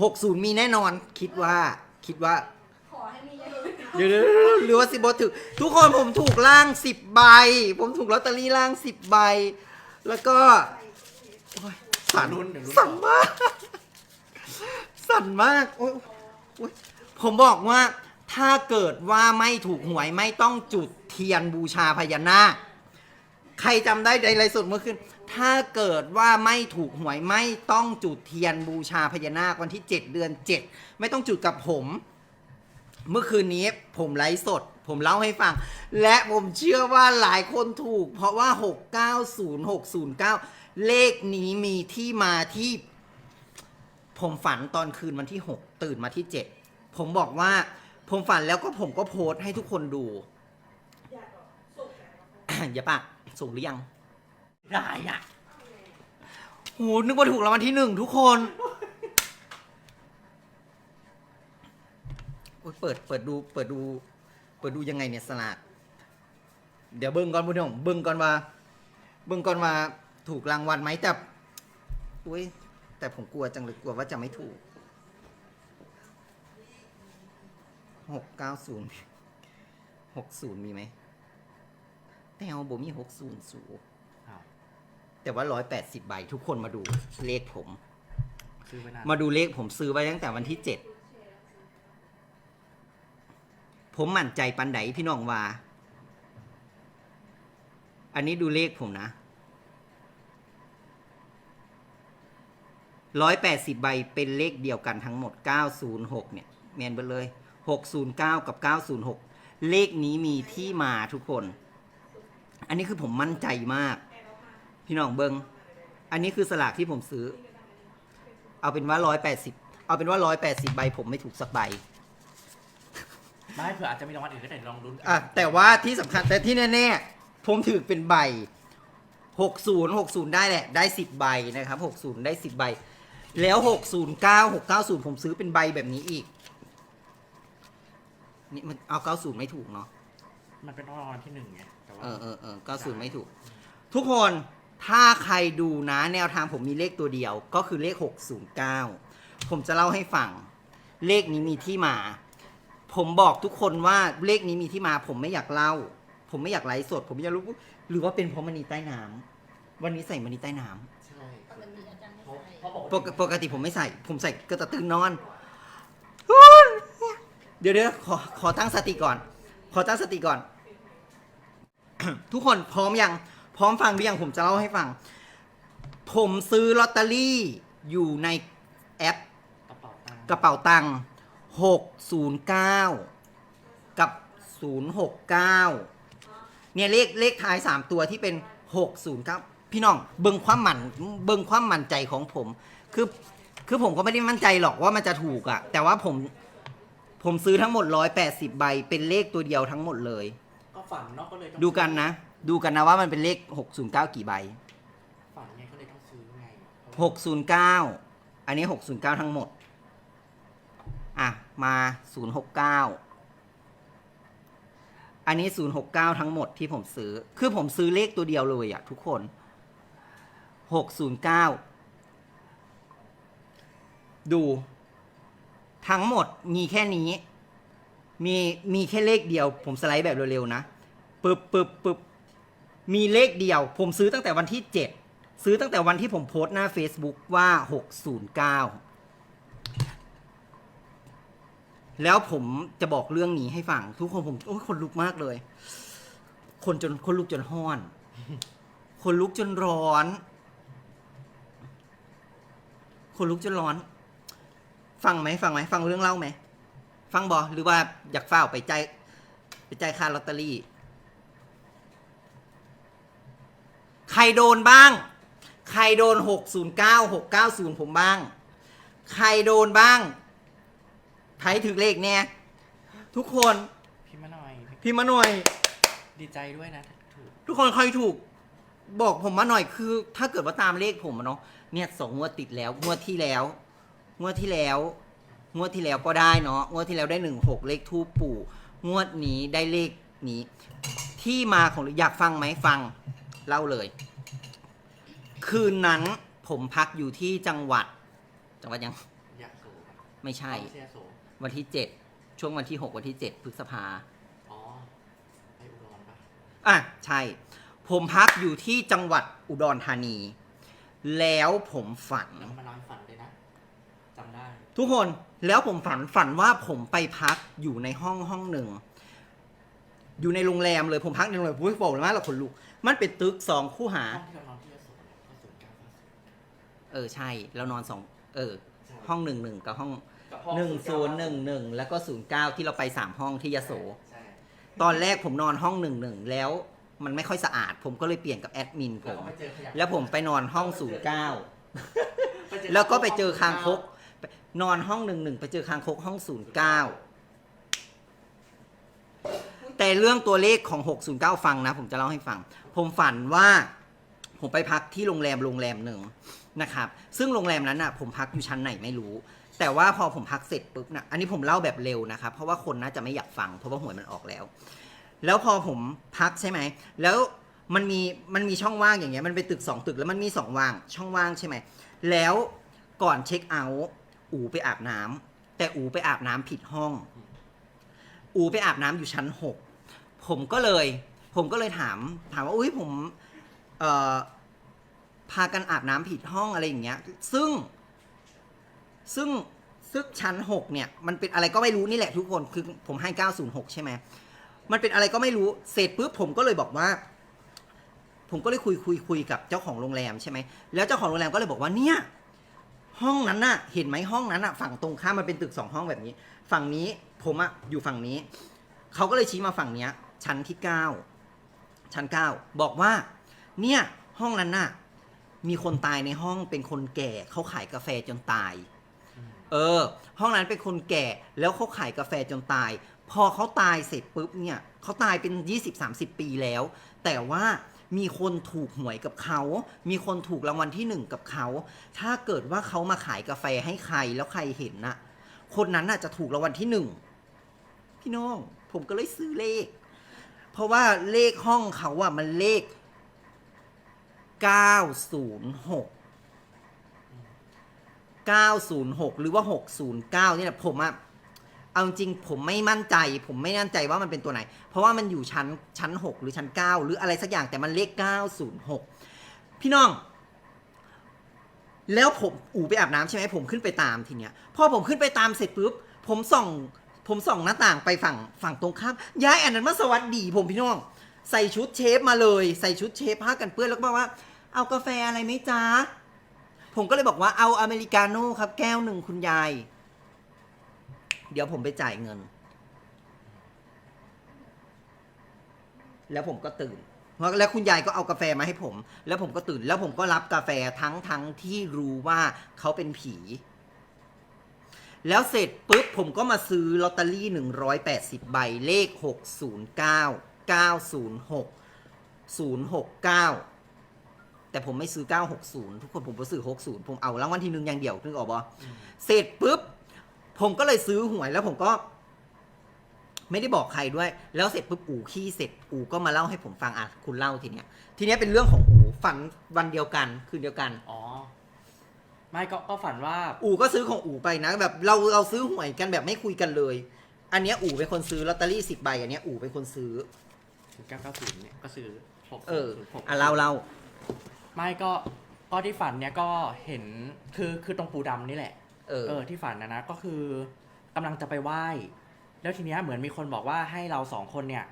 หกศูนย์มีแน่นอนคิดว่าคิดว่า ขอให้มีเยอะเดี๋ยวๆหรือว่าสิบถูกทุกคนผมถูกล่างสิบใบ ผมถูกลอตเตอรี่ล่างสิบใบ แล้วก็โอ๊ยสั่นลุ้นเดี๋ยวลุ้น สั่นมาก สั่นมากโอ๊ยโอ๊ยผมบอกว่าถ้าเกิดว่าไม่ถูกหวยไม่ต้องจุดเทียนบูชาพญานาค ใครจำได้ในไลฟ์สดเมื่อคืนถ้าเกิดว่าไม่ถูกหวยไม่ต้องจุดเทียนบูชาพญานาควันที่ 7 เดือน 7 ไม่ต้องจุดกับผม เมื่อคืนนี้ผมไลฟ์สด ผมเล่าให้ฟัง และผมเชื่อว่าหลายคนถูก เพราะว่า 690609 เลขนี้มีที่มาที่ ผมฝันตอนคืนวันที่ 6 ตื่นมาที่ 7 ผมบอกว่าผมฝันแล้วก็ผมก็โพสต์ให้ทุกคนดู อย่าปะ ส่งหรือยัง ได้อะโหนึกว่าถูกรางวัลที่หนึ่งทุกคนโอ๊ยเปิดเปิดดูเปิดดู เปิดดูยังไงเนี่ยสลากเดี๋ยวเบิ้งก่อนพูดถึงเบิ้งก่อนว่า เบิ้งก่อนว่าถูกรางวัลไหมแต่อุ้ยแต่ผมกลัวจังเลยกลัวว่าจะไม่ถูกหกเก้าศูนย์หกศูนย์มีไหม แต่เอาบ่มีหกศูนย์สูงอ้าวแต่ว่าร้อยแปดสิบใบทุกคนมาดูเลขผม ซื้อไว้นานมาดูเลขผมซื้อไว้ตั้งแต่วันที่เจ็ดผมมั่นใจปันไดพี่น้องว่า อันนี้ดูเลขผมนะร้อยแปดสิบใบเป็นเลขเดียวกันทั้งหมดเก้าศูนย์หกเนี่ยเมียนไปเลยหกศูนย์เก้ากับเก้าศูนย์หกเลขนี้มีที่มาทุกคน อันนี้คือผมมั่นใจมาก พี่น้องเบิงอันนี้คือสลากที่ผมซื้อ เอาเป็นว่าร้อยแปดสิบเอาเป็นว่าร้อยแปดสิบใบผมไม่ถูกสักใบ ไม่เผื่ออาจจะมีรางวัลอื่นก็ได้ลองลุ้นกันอะแต่ว่าที่สำคัญแต่ที่แน่ๆ ผมถือเป็นใบ 60 60 ได้แหละ ได้ 10 ใบนะครับ 60 ได้ 10 ใบ แล้ว 609 690 ผมซื้อเป็นใบแบบนี้อีก นี่มันเอา 90 ไม่ถูกเนาะมันเป็นรางวัลที่หนึ่งไง แต่ว่าเออเออเออ90ไม่ถูก ทุกคนถ้าใครดูนะแนวทางผมมีเลขตัวเดียว ก็คือเลข 609 ผมจะเล่าให้ฟัง เลขนี้มีที่มา ผมบอกทุกคนว่าเลขนี้มีที่มา ผมไม่อยากเล่า ผมไม่อยากไลฟ์สด ผมอยากรู้หรือว่าเป็นเพราะมันนีใต้น้ำวันนี้ใส่มันนีใต้น้ำ ใช่ปกติอาจารย์ไม่เพราะใส่เพราะบอกปกปกติผมไม่ใส่ ผมใส่กระตื่นนอน เดี๋ยวเดี๋ยวขอขอตั้งสติก่อน ขอตั้งสติก่อน ทุกคนพร้อมยัง พร้อมฟังหรือยังผมจะเล่าให้ฟัง ผมซื้อลอตเตอรี่อยู่ในแอปกระเป๋าตังค์กระเป๋าตังค์หกศูนย์เก้ากับศูนย์หกเก้าเนี่ยเลขเลขท้ายสามตัวที่เป็นหกศูนย์เก้าพี่น้องเบิ่งความมั่นเบิ่งความมั่นใจของผม คือคือผมก็ไม่ได้มั่นใจหรอกว่ามันจะถูกอะแต่ว่าผมผมซื้อทั้งหมดร้อยแปดสิบใบเป็นเลขตัวเดียวทั้งหมดเลยก็ ฝันเนาะก็เลยต้องดูกันนะ ดูกันนะว่ามันเป็นเลขหกศูนย์เก้ากี่ใบ ฝันไงก็เลยต้องซื้อไงหกศูนย์เก้าอันนี้หกศูนย์เก้าทั้งหมด อะ มาศูนย์หกเก้าอันนี้ศูนย์หกเก้าทั้งหมดที่ผมซื้อ คือผมซื้อเลขตัวเดียวเลยอะทุกคนหกศูนย์เก้าดู ทั้งหมดมีแค่นี้ มีมีแค่เลขเดียว ผมสไลด์แบบเร็วๆนะ ปึ๊บปึ๊บปึ๊บมีเลขเดียว ผมซื้อตั้งแต่วันที่เจ็ดซื้อตั้งแต่วันที่ผมโพสต์หน้า Facebook ว่า 609 แล้วผมจะบอกเรื่องนี้ให้ฟัง ทุกคนผมโอ้ยคนลุกมากเลย คนจนคนลุกจนห้อน คนลุกจนร้อน คนลุกจนร้อน ฟังไหมฟังไหมฟังเรื่องเล่าไหม ฟังบอหรือว่าอยากเฝ้าไปใจ ไปใจค่าลอตเตอรี่ ใค รโดนบ้าง ใครโดน 609 690 ผมบ้าง ใครโดนบ้างใครถึงเลขเนี่ย ทุกคนพี่มาหน่อย พี่มาหน่อย ดีใจด้วยนะถูกทุกคนใครถูก บอกผมมาหน่อยคือ ถ้าเกิดว่าตามเลขผมอะเนาะเนี่ยสองงวดติดแล้วงวดที่แล้วงวดที่แล้วงวดที่แล้วก็ได้เนาะงวดที่แล้วได้หนึ่งหกเลขทูปปู่ งวดนี้ได้เลขนี้ ที่มาของอยากฟังไหมฟังเล่าเลย คืนนั้นผมพักอยู่ที่จังหวัด จังหวัดยังอยากโสคไม่ใช่ เชียโสวันที่7ช่วงวันที่6วันที่7พฤษภาอ๋อไปอุดรปะอะใช่ ผมพักอยู่ที่จังหวัดอุดรธานี แล้วผมฝัน แล้วก็มานอนฝันเลยนะจำได้ทุกคนแล้วผมฝันฝันว่าผมไปพักอยู่ในห้องห้องหนึ่ง อยู่ในโรงแรมเลยผมพักในโรงแรมผมบอกเลยว่าเราขนลุกมันเป็นตึกสองคู่หา ห้องที่เราน เออใช่เรานอนสองเออใช่ห้องหนึ่งหนึ่งกับห้องกับห้องหนึ่งศูนย์หนึ่งหนึ่งแล้วก็ศูนย์เก้าที่เราไปสามห้องที่ยโส ใช่ ตอนแรกผมนอนห้องหนึ่งหนึ่งแล้วมันไม่ค่อยสะอาด ผมก็เลยเปลี่ยนกับแอดมินผแล้วม ก็ไปเจอขยะแล้วผมไปนอนห้องศูนย์เก้าไปเจอแล้วก็ไปเจอคางคกไปนอนห้องหนึ่งหนึ่งไปเจอคางคกห้องศูนย์เก้าแต่เรื่องตัวเลขของ 609 ฟังนะ ผมจะเล่าให้ฟัง ผมฝันว่า ผมไปพักที่โรงแรมโรงแรมหนึ่ง นะครับ ซึ่งโรงแรมนั้นน่ะผมพักอยู่ชั้นไหนไม่รู้ แต่ว่าพอผมพักเสร็จปุ๊บนะอันนี้ผมเล่าแบบเร็วนะครับ เพราะว่าคนน่าจะไม่อยากฟัง เพราะว่าหวยมันออกแล้ว แล้วพอผมพักใช่ไหม แล้วมันมีมันมีช่องว่างอย่างเงี้ย มันเป็นตึกสองตึกแล้วมันมีสองว่าง ช่องว่างใช่ไหม แล้วก่อนเช็คเอาท์อูไปอาบน้ำแต่อูไปอาบน้ำผิดห้อง อูไปอาบน้ำอยู่ชั้นหกผมก็เลย ผมก็เลยถาม ถามว่า อุ้ยผมเอ่อ พากันอาบน้ำผิดห้องอะไรอย่างเงี้ย ซึ่ง ซึ่งซึ่งชั้นหกเนี่ย มันเป็นอะไรก็ไม่รู้นี่แหละทุกคน คือผมให้906ใช่ไหม มันเป็นอะไรก็ไม่รู้ เสร็จปุ๊บผมก็เลยบอกว่า ผมก็เลยคุยคุยคุยกับเจ้าของโรงแรมใช่ไหม แล้วเจ้าของโรงแรมก็เลยบอกว่าเนี่ย ห้องนั้นน่ะ เห็นไหมห้องนั้นน่ะ ฝั่งตรงข้ามมันเป็นตึกสองห้องแบบนี้ ฝั่งนี้ผมอะอยู่ฝั่งนี้ เขาก็เลยชี้มาฝั่งเนี้ย ชั้นที่เก้าชั้นเก้าบอกว่า เนี่ย ห้องนั้นน่ะ มีคนตายในห้องเป็นคนแก่เขาขายกาแฟจนตายอืมเออ ห้องนั้นเป็นคนแก่แล้วเขาขายกาแฟจนตาย พอเขาตายเสร็จปุ๊บเนี่ยเขาตายเป็น 20-30 ปีแล้ว แต่ว่ามีคนถูกหวยกับเขา มีคนถูกรางวัลที่หนึ่งกับเขา ถ้าเกิดว่าเขามาขายกาแฟให้ใครแล้วใครเห็นน่ะ คนนั้นน่ะจะถูกรางวัลที่หนึ่ง พี่น้อง ผมก็เลยซื้อเลข เพราะว่าเลขห้องเขาอะมันเลข 906 906 หรือว่า 609นี่แหละผมอะเอาจริงผมไม่มั่นใจ ผมไม่มั่นใจว่ามันเป็นตัวไหน เพราะว่ามันอยู่ชั้นชั้น 6 หรือชั้น 9 หรืออะไรสักอย่างแต่มันเลข 906 พี่น้อง แล้วผมอู่ไปอาบน้ำใช่ไหมผมขึ้นไปตามทีเนี้ยพอผมขึ้นไปตามเสร็จปุ๊บผมส่อง ผมส่องหน้าต่างไปฝั่งฝั่งตรงข้ามย้ายอันนั้นมาสวัสดีผมพี่น้อง ใส่ชุดเชฟมาเลย ใส่ชุดเชฟผ้ากันเปื้อนแล้วก็บอกว่า เอากาแฟอะไรไหมจ๊ะ ผมก็เลยบอกว่าเอาอเมริกาโน่ครับ แก้วหนึ่งคุณยาย เดี๋ยวผมไปจ่ายเงิน แล้วผมก็ตื่นแล้วคุณยายก็เอากาแฟมาให้ผม แล้วผมก็ตื่น แล้วผมก็รับกาแฟทั้งทั้งที่รู้ว่าเขาเป็นผี แล้วเสร็จปุ๊บผมก็มาซื้อลอตเตอรี่ 180 ใบ เลข 609 906 069 แต่ผมไม่ซื้อ 960 ทุกคนผมก็ซื้อ 60 ผมเอารางวัลที่หนึ่งอย่างเดียวนึกออกปะอืมเสร็จปุ๊บ ผมก็เลยซื้อหวยแล้วผมก็ ไม่ได้บอกใครด้วย แล้วเสร็จปุ๊บอู่ขี้เสร็จอู่ก็มาเล่าให้ผมฟังอะคุณเล่าทีเนี้ย ทีเนี้ยเป็นเรื่องของอู่ฝันวันเดียวกันคืนเดียวกัน อ๋อ ไม่ก็ก็ฝันว่า อู่ก็ซื้อของอู่ไปนะ แบบเราเราซื้อหวยกันแบบไม่คุยกันเลย อันเนี้ยอู่เป็นคนซื้อลอตเตอรี่สิบใบอันเนี้ยอู่เป็นคนซื้อศูนย์เก้าเก้าศูนย์เนี่ย ก็ซื้อหกเออศูนย์หกอะเล่าเล่า ไม่ก็ก็ที่ฝันเนี่ยก็เห็นคือคือตรงปูดำนี่แหละ เออ เออที่ฝันนะนะก็คือกำลังจะไปไหว้ แล้วทีเนี้ยเหมือนมีคนบอกว่าให้เราสองคนเนี่ย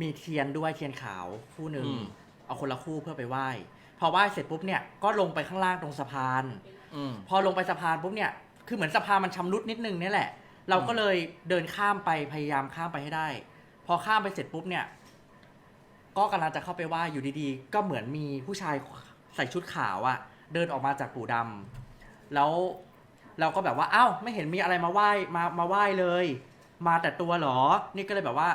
มีเทียนด้วยเทียนขาวคู่หนึ่งอืม เอาคนละคู่เพื่อไปไหว้พอไหว้เสร็จปุ๊บเนี่ยก็ลงไปข้างล่างตรงสะพาน อืม พอลงไปสะพานปุ๊บเนี่ย คือเหมือนสะพานมันชำรุดนิดนึงเนี่ยแหละ เราก็เลยเดินข้ามไปพยายามข้ามไปให้ได้ พอข้ามไปเสร็จปุ๊บเนี่ย ก็กำลังจะเข้าไปไหว้อยู่ดีๆ ก็เหมือนมีผู้ชายใส่ชุดขาวอะเดินออกมาจากปู่ดำแล้วเราก็แบบว่าอ้าวไม่เห็นมีอะไรมาไหว้มามาไหว้เลย มาแต่ตัวเหรอ นี่ก็เลยแบบว่า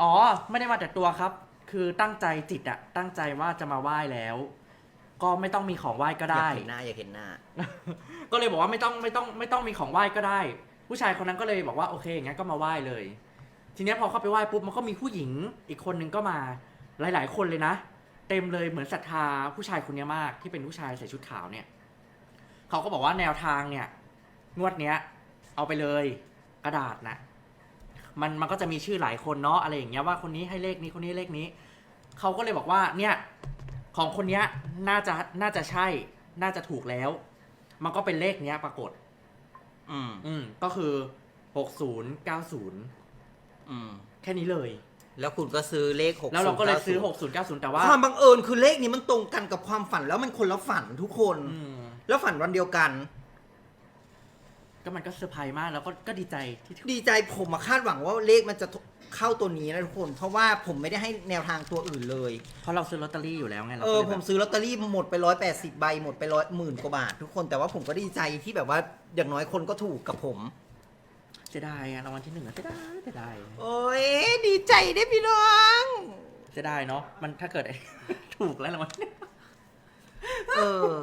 อ๋อ ไม่ได้มาแต่ตัวครับ คือตั้งใจจิตอะตั้งใจว่าจะมาไหว้แล้ว ก็ไม่ต้องมีของไหว้ก็อยาได้ กเห็นหน้าอยากเห็นหน้า ก็เลยบอกว่าไม่ต้องไม่ต้องไม่ต้องมีของไหว้ก็ได้ ผู้ชายคนนั้นก็เลยบอกว่าโอเคงั้นก็มาไหว้เลย ทีเนี้ยพอเข้าไปไหว้ปุ๊บมันก็มีผู้หญิงอีกคนนึงก็มา หลาย ๆ คนเลยนะ เต็มเลยเหมือนศรัทธาผู้ชายคนเนี้ยมากที่เป็นผู้ชายใส่ชุดขาวเนี่ยเขาก็บอกว่าแนวทางเนี่ย งวดเนี้ย เอาไปเลยกระดาษนะมันมันก็จะมีชื่อหลายคนเนาะอะไรอย่างเงี้ยว่าคนนี้ให้เลขนี้คนนี้เลขนี้เขาก็เลยบอกว่าเนี่ยของคนเนี้ยน่าจะน่าจะใช่ น่าจะถูกแล้ว มันก็เป็นเลขเนี้ยปรากฏ อืม อืมก็คือหกศูนย์เก้าศูนย์อืม แค่นี้เลย แล้วคุณก็ซื้อเลขหกแล้วเราก็เลยซื้อหกศูนย์เก้าศูนย์แต่ว่าความบังเอิญคือเลขนี้มันตรงกันกับความฝันแล้วมันคนละฝันทุกคน อืมแล้วฝันวันเดียวกัน ก็มันก็เซอร์ไพรส์มากแล้วก็ก็ดีใจที่ถูกดีใจผมมาคาดหวังว่าเลขมันจะเข้าตัวนี้นะทุกคน เพราะว่าผมไม่ได้ให้แนวทางตัวอื่นเลย เพราะเราซื้อลอตเตอรี่อยู่แล้วไงเราเอก็อเลยผแบมบซื้อลอตเตอรี่หมดไปร้อยแปดสิบใบหมดไปร้อยหมื่นกว่าบาททุกคนแต่ว่าผมก็ดีใจที่แบบว่าอย่างน้อยคนก็ถูกกับผม เสียดายอะรางวัลที่หนึ่งอะเสียดายเสียดายโอ้ยดีใจได้พี่น้องเสียดายเนาะมันถ้าเกิด ถูกแล้วรางวัลที่หนึ่งเออ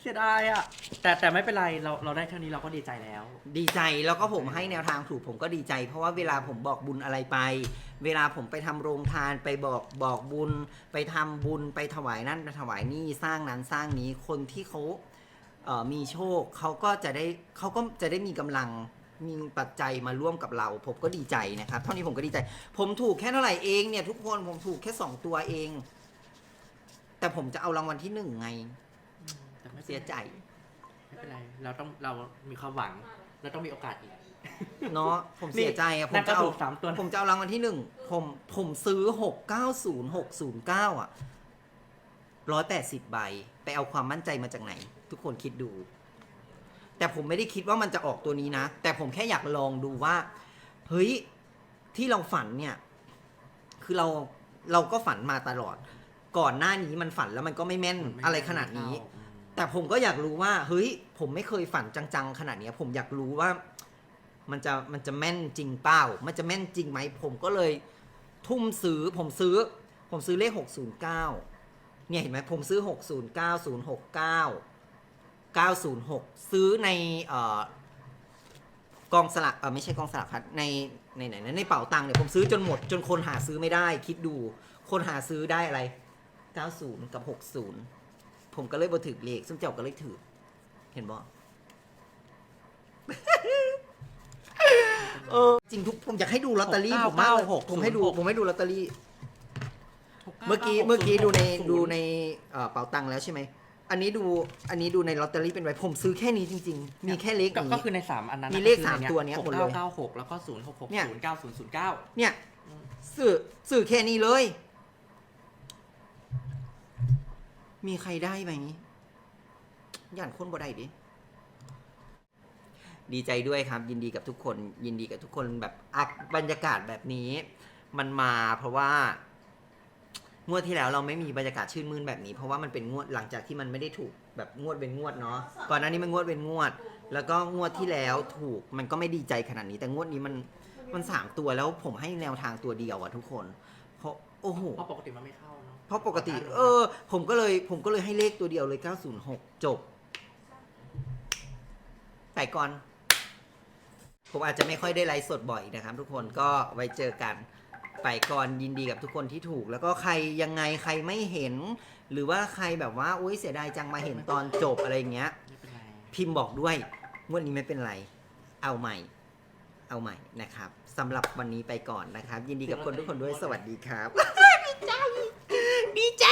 เสียดายอะแต่แต่ไม่เป็นไรเราเราได้เท่านี้เราก็ดีใจแล้ว ดีใจแล้วก็ผมให้แนวทางถูกผมก็ดีใจ เพราะว่าเวลาผมบอกบุญอะไรไป เวลาผมไปทำโรงทานไปบอกบอกบุญ ไปทำบุญไปถวายนั่นไปถวายนี่สร้างนั้นสร้างนี้คนที่เขา เอ่อมีโชคเขาก็จะได้เขาก็จะได้มีกำลังมีปัจจัยมาร่วมกับเรา ผมก็ดีใจนะครับ เท่านี้ผมก็ดีใจ ผมถูกแค่เท่าไหร่เองเนี่ยทุกคนผมถูกแค่สองตัวเอง แต่ผมจะเอารางวัลที่หนึ่งไง แต่ไม่ป็นไรเสียใจไม่เป็นไรเราต้องเรามีความหวังเราต้องมีโอกาสอีก เนาะผมเสียใจอะผมนั่นก็จะเอาถูกสามตัว ผมจะเอารางวัลที่หนึ่งผมผมซื้อหกเก้าศูนย์หกศูนย์เก้าอะร้อยแปดสิบใบ ไปเอาความมั่นใจมาจากไหน ทุกคนคิดดู แต่ผมไม่ได้คิดว่ามันจะออกตัวนี้นะ แต่ผมแค่อยากลองดูว่า เฮ้ย ที่เราฝันเนี่ย คือเราเราก็ฝันมาตลอด ก่อนหน้านี้มันฝันแล้วมันก็ไม่แม่นอะไรขนาดนี้อืมแต่ผมก็อยากรู้ว่า เฮ้ย ผมไม่เคยฝันจังๆ ขนาดเนี้ย ผมอยากรู้ว่า มันจะมันจะแม่นจริงเปล่า มันจะแม่นจริงไหม ผมก็เลย ทุ่มซื้อ ผมซื้อ ผมซื้อเลขหกศูนย์เก้าเนี่ยเห็นไหมผมซื้อหกศูนย์เก้าศูนย์หกเก้า เก้าศูนย์หกซื้อในเอ่อกองสลากเออไม่ใช่กองสลากครับในในไหนนะในเป๋าตังค์เนี่ยผมซื้อจนหมด จนคนหาซื้อไม่ได้ คิดดู คนหาซื้อได้อะไร 90 กับ 60 ผมก็เลยบ่ถือเลขซึ่งเจ้าก็เลยถือ เห็นบ่เออจริงทุกผมอยากให้ดูลอตเตอรี่ผมมากเลยหกผมให้ดูหกผมให้ดูลอตเตอรี่หก้าเมื่อกี้ก้าหเมื่อกี้ดูในศูย์ดูในเอ่อเป๋าตังค์แล้วใช่ไหม อันนี้ดูอันนี้ดูในลอตเตอรี่เป็นไว้ผมซื้อแค่นี้จริง ๆ มีแค่เลขก็นี้ ก็คือในสามอันนั้นมีน่ะเลขคือสามใตัวเนี้ยหมดเลยหกเก้าเก้าหกแล้วก็ศูนย์หกหกเนี่ยศูนย์เก้าศูนย์ศูนย์เก้าเนี่ยสื่อสื่อแค่นี้เลย มีใครได้ไหมย่านคนบ่ได้ดิ ดีใจด้วยครับ ยินดีกับทุกคน ยินดีกับทุกคนแบบอักบรรยากาศแบบนี้ มันมาเพราะว่า งวดที่แล้วเราไม่มีบรรยากาศชื่นมื่นแบบนี้ เพราะว่ามันเป็นงวดหลังจากที่มันไม่ได้ถูกแบบงวดเป็นงวดเนาะก่อนหน้านี้มันงวดเป็นงวด แล้วก็งวดที่แล้วถูกมันก็ไม่ดีใจขนาดนี้แต่งวดนี้มันมันสามตัวแล้วผมให้แนวทางตัวเดียวอะทุกคน เพราะโอ้โห เพราะปกติมันไม่เข้าเนาะเพราะปกติ เออ ผมก็เลยผมก็เลยให้เลขตัวเดียวเลย 906 จบ ไปก่อน ผมอาจจะไม่ค่อยได้ไลฟ์สดบ่อยนะครับทุกคนก็ไว้เจอกัน ไปก่อนยินดีกับทุกคนที่ถูก แล้วก็ใครยังไงใครไม่เห็น หรือว่าใครแบบว่าอุ้ยเสียดายจังมาเห็นตอนจบอะไรอย่างเงี้ย ไม่เป็นไรพิมพ์บอกด้วยงวดนี้ไม่เป็นไร เอาใหม่ เอาใหม่นะครับสำหรับวันนี้ไปก่อนนะครับ ยินดีกับคนทุกคนด้วยสวัสดีครับ ดีใจ ดีใจ